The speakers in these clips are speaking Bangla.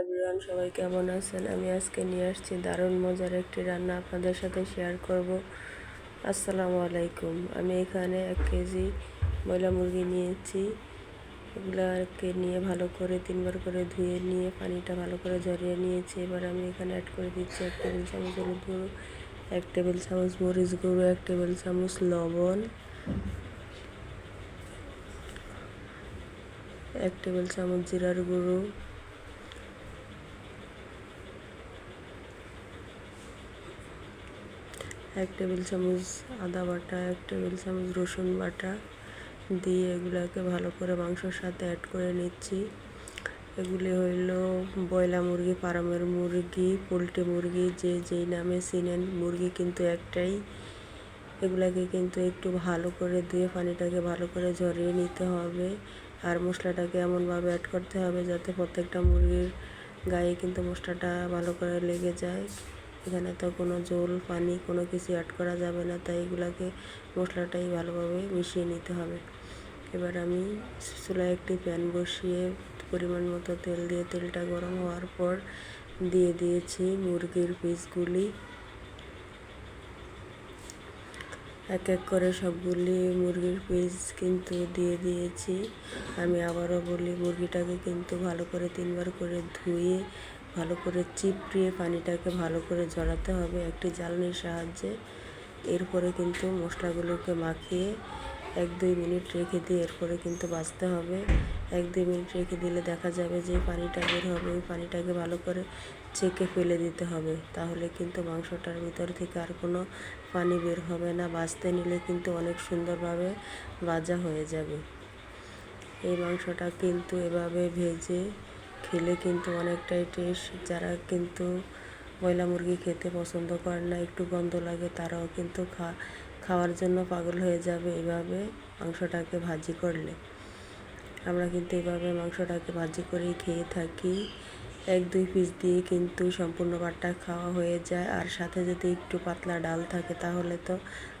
এভরিওয়ান, সবাই কেমন আছেন? আমি আজকে নিয়ে আসছি দারুণ মজার একটি রান্না আপনাদের সাথে শেয়ার করব। আসসালামু আলাইকুম। আমি এখানে এক কেজি ময়লা মুরগি নিয়েছি। এগুলাকে নিয়ে ভালো করে তিনবার করে ধুয়ে নিয়ে পানিটা ভালো করে ঝরিয়ে নিয়েছি। এবার আমি এখানে অ্যাড করে দিচ্ছি এক টেবিল চামচ হলুদ গুঁড়ো, এক টেবিল চামচ মরিচ গুঁড়ো, এক টেবিল চামচ লবণ, এক টেবিল চামচ জিরার গুঁড়ো এক টেবিল চামচ আদা বাটা, এক টেবিল চামচ রসুন বাটা দিয়ে এগুলোকে ভালো করে মাংসর সাথে অ্যাড করে নিচ্ছি। এগুলি হইল বয়লা মুরগি, ফার্মের মুরগি, পোলট্রি মুরগি, যে যেই নামে চিনেন, মুরগি কিন্তু একটাই। এগুলাকে কিন্তু একটু ভালো করে ধুয়ে পানিটাকে ভালো করে ঝরিয়ে নিতে হবে। আর মশলাটাকে এমনভাবে অ্যাড করতে হবে যাতে প্রত্যেকটা মুরগির গায়ে কিন্তু মশলাটা ভালো করে লেগে যায়। এখানে তো কোনো জল, পানি কোনো কিছু অ্যাড করা যাবে না, তাই এগুলাকে মশলাটাই ভালোভাবে মিশিয়ে নিতে হবে। এবার আমি চুলায় একটি প্যান বসিয়ে পরিমাণ মতো তেল দিয়ে তেলটা গরম হওয়ার পর দিয়ে দিয়েছি মুরগির পিসগুলি। এক এক করে সবগুলি মুরগির পিস কিন্তু দিয়ে দিয়েছি। আমি আবারও বলি, মুরগিটাকে কিন্তু ভালো করে তিনবার করে ধুয়ে ভালো করে চিপড়িয়ে পানিটাকে ভালো করে জড়াতে হবে একটি জ্বালনির সাহায্যে। এরপরে কিন্তু মশলাগুলোকে মাখিয়ে এক দুই মিনিট রেখে দিয়ে এরপরে কিন্তু বাঁচতে হবে। এক দুই মিনিট রেখে দিলে দেখা যাবে যে পানিটা বের হবে, ওই পানিটাকে ভালো করে ছেঁকে ফেলে দিতে হবে। তাহলে কিন্তু মাংসটার ভিতর থেকে আর কোনো পানি বের হবে না বাঁচতে নিলে কিন্তু অনেক সুন্দরভাবে ভাজা হয়ে যাবে। এই মাংসটা কিন্তু এভাবে ভেজে খেলে কিন্তু অনেকটাই টেস্ট যারা কিন্তু ময়লা মুরগি খেতে পছন্দ করে না, একটু গন্ধ লাগে, তারাও কিন্তু খা, খাওয়ার জন্য পাগল হয়ে যাবে এভাবে মাংসটাকে ভাজি করলে। আমরা কিন্তু এভাবে মাংসটাকে ভাজি করেই খেয়ে থাকি। এক, দুই পিস দিয়ে কিন্তু সম্পূর্ণ বাটটা খাওয়া হয়ে যায়। আর সাথে যদি একটু পাতলা ডাল থাকে, তাহলে তো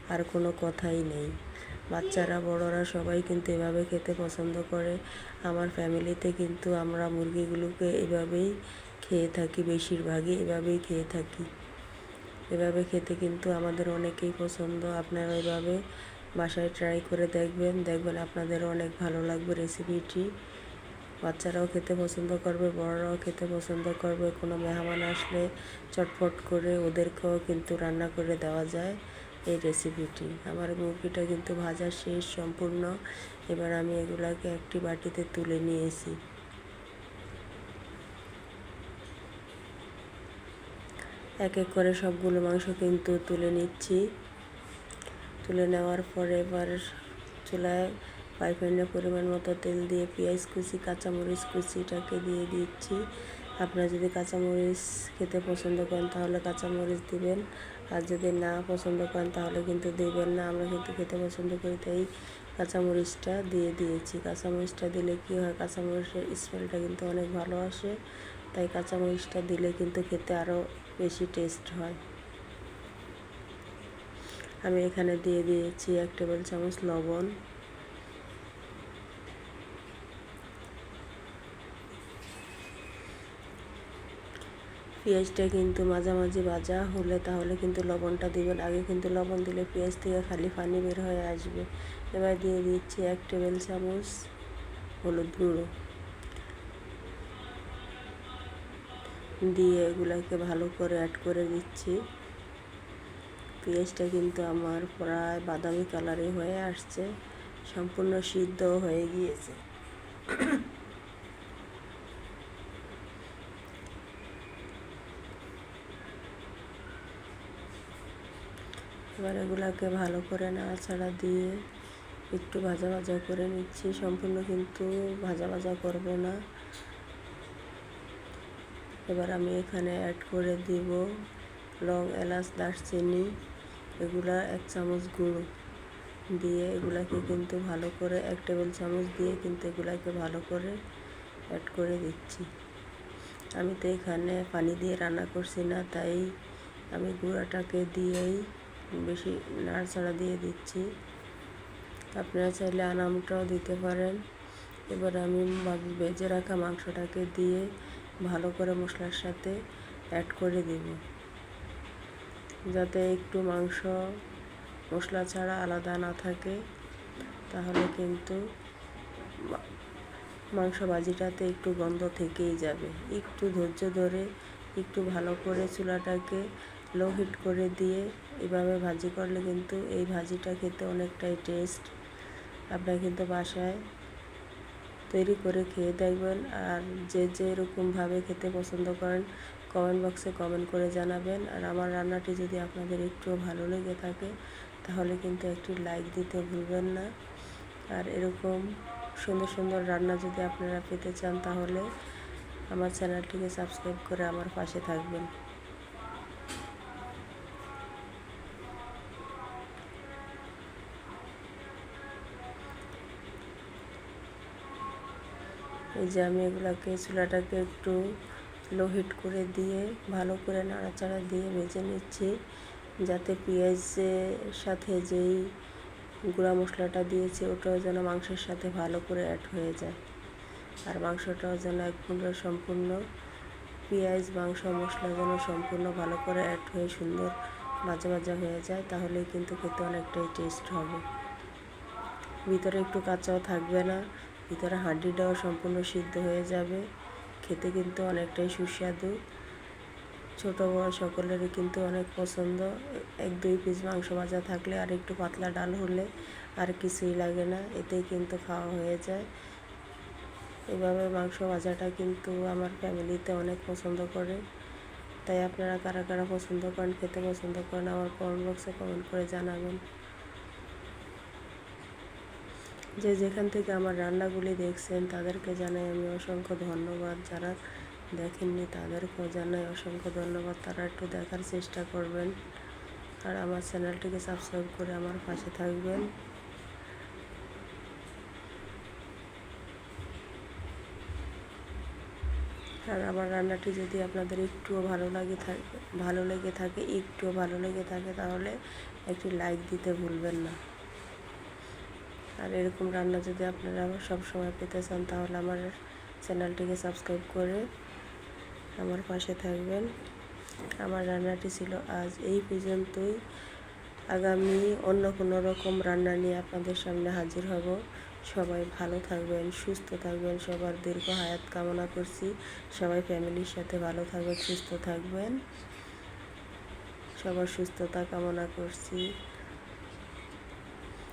আর কোনো কথাই নেই। বাচ্চারা, বড়রা সবাই কিন্তু এভাবে খেতে পছন্দ করে। আমার ফ্যামিলিতে কিন্তু আমরা মুরগিগুলোকে এভাবেই খেয়ে থাকি, বেশিরভাগই এভাবেই খেয়ে থাকি। এভাবে খেতে কিন্তু আমাদের অনেকেই পছন্দ। আপনারা এভাবে বাসায় ট্রাই করে দেখবেন। দেখবেন আপনাদের অনেক ভালো লাগবে রেসিপিটি বাচ্চারাও খেতে পছন্দ করবে, বড়রাও খেতে পছন্দ করবে। কোনো মেহমান আসলে চটপট করে ওদেরকেও কিন্তু রান্না করে দেওয়া যায়। এই রেসিপিটি আমার মুরগিটা কিন্তু ভাজা শেষ, সম্পূর্ণ। এবার আমি এগুলাকে একটি বাটিতে তুলে নিয়েছি। এক এক করে সবগুলো মাংস কিন্তু তুলে নিচ্ছি। তুলে নেওয়ার পরে এবার চুলায় ফ্রাই পরিমাণ মতো তেল দিয়ে পেঁয়াজ কুচি, কাঁচামরিচ কুচিটাকে দিয়ে দিচ্ছি। আপনারা যদি কাঁচামরিচ খেতে পছন্দ করেন তাহলে কাঁচামরিচ দিবেন। আর যদি না পছন্দ করেন তাহলে কিন্তু দেবেন না। আমরা কিন্তু খেতে পছন্দ করি, তাই কাঁচামরিচটা দিয়ে দিয়েছি। কাঁচামরিচটা দিলে কী হয়, কাঁচামরিচের স্মেলটা কিন্তু অনেক ভালো আসে, তাই কাঁচামরিচটা দিলে কিন্তু খেতে আরও বেশি টেস্ট হয়। আমি এখানে দিয়ে দিয়েছি এক টেবিল চামচ লবণ। পেঁয়াজটা কিন্তু মাঝামাঝি ভাজা হলে তাহলে কিন্তু লবণটা দিবেন। আগে কিন্তু লবণ দিলে পেঁয়াজ থেকে খালি পানি বের হয়ে আসবে। এবার দিয়ে দিচ্ছি এক টেবিল চামচ হলুদ গুঁড়ো। দিয়ে এগুলাকে ভালো করে অ্যাড করে দিচ্ছি। পেঁয়াজটা কিন্তু আমার প্রায় বাদামি কালারে হয়ে আসছে। সম্পূর্ণ সিদ্ধ হয়ে গিয়েছে। এবার এগুলাকে ভালো করে নাড়াচাড়া দিয়ে একটু ভাজা ভাজা করে নিচ্ছি। সম্পূর্ণ কিন্তু ভাজা ভাজা করব না। এবার আমি এখানে অ্যাড করে দিব লং, এলাচ, দারচিনি, এগুলা এক চামচ গুঁড়ো দিয়ে এগুলাকে কিন্তু ভালো করে, এক টেবিল চামচ দিয়ে কিন্তু এগুলাকে ভালো করে অ্যাড করে দিচ্ছি। আমি তো এখানে পানি দিয়ে রান্না করছি না, তাই আমি গুঁড়াটাকে দিয়েই বেশি নাড়াচাড়া দিয়ে দিচ্ছি। আপনারা চাইলে আনামটাও দিতে পারেন। এবার আমি বেজে রাখা মাংসটাকে দিয়ে ভালো করে মশলার সাথে অ্যাড করে দেব। যাতে একটু মাংস মশলা ছাড়া আলাদা না থাকে, তাহলে কিন্তু মাংস ভাজিটাতে একটু গন্ধ থেকেই যাবে। একটু ধৈর্য ধরে একটু ভালো করে চুলাটাকে লো হিট করে দিয়ে এভাবে ভাজি করলে কিন্তু এই ভাজিটা খেতে অনেকটাই টেস্ট আপনারা কিন্তু বাসায় তৈরি করে খেয়ে দেখবেন। আর যে যে এরকমভাবে খেতে পছন্দ করেন কমেন্ট বক্সে কমেন্ট করে জানাবেন। আর আমার রান্নাটি যদি আপনাদের একটুও ভালো লেগে থাকে, তাহলে কিন্তু একটি লাইক দিতে ভুলবেন না। আর এরকম সুন্দর সুন্দর রান্না যদি আপনারা পেতে চান, তাহলে আমার চ্যানেলটিকে সাবস্ক্রাইব করে আমার পাশে থাকবেন। এই যে আমি এগুলাকে চুলাটাকে একটু লো হিট করে দিয়ে, ভালো করে নাড়াচাড়া দিয়ে ভেজে নিচ্ছি, যাতে পেঁয়াজের সাথে যেই গুঁড়া মশলাটা দিয়েছি, ওটাও যেন মাংসের সাথে ভালো করে অ্যাড হয়ে যায়। আর মাংসটাও যেন একদম সম্পূর্ণ, পেঁয়াজ, মাংস, মশলা যেন সম্পূর্ণ ভালো করে অ্যাড হয়ে সুন্দর ভাজা ভাজা হয়ে যায় তাহলে কিন্তু খেতে অনেকটাই টেস্ট হবে। ভিতরে একটু কাঁচাও থাকবে না ভিতরে হাড্ডিটাও সম্পূর্ণ সিদ্ধ হয়ে যাবে? খেতে কিন্তু অনেকটাই সুস্বাদু। ছোট বড় সকলেরই কিন্তু অনেক পছন্দ। এক দুই পিস মাংস ভাজা থাকলে আর একটু পাতলা ডাল হলে আর কিছুই লাগে না, এতেই কিন্তু খাওয়া হয়ে যায়। এভাবে মাংস ভাজাটা কিন্তু আমার ফ্যামিলিতে অনেক পছন্দ করে। তাই আপনারা কারা কারা পছন্দ করেন, খেতে পছন্দ করেন, আমার কমেন্ট বক্সে কমেন্ট করে জানাবেন। যে যেখান থেকে আমার রান্নাগুলি দেখছেন, তাদেরকে জানাই আমি অসংখ্য ধন্যবাদ। যারা দেখেননি, তাদেরকেও জানাই অসংখ্য ধন্যবাদ। তারা একটু দেখার চেষ্টা করবেন আর আমার চ্যানেলটিকে সাবস্ক্রাইব করে আমার পাশে থাকবেন। আর আমার রান্নাটি যদি আপনাদের একটুও ভালো লাগে থাকে, ভালো লেগে থাকে, একটুও ভালো লেগে থাকে, তাহলে একটি লাইক দিতে ভুলবেন না। আর এরকম রান্না যদি আপনারা সব সময় পেতে চান, তাহলে আমার চ্যানেলটিকে সাবস্ক্রাইব করে আমার পাশে থাকবেন। আমার রান্নাটি ছিল আজ এই পর্যন্তই। আগামী অন্য কোনো রকম রান্না নিয়ে আপনাদের সামনে হাজির হব। সবাই ভালো থাকবেন, সুস্থ থাকবেন, সবার দীর্ঘ হায়াত কামনা করছি। সবাই ফ্যামিলির সাথে ভালো থাকবেন, সুস্থ থাকবেন। সবার সুস্থতা কামনা করছি।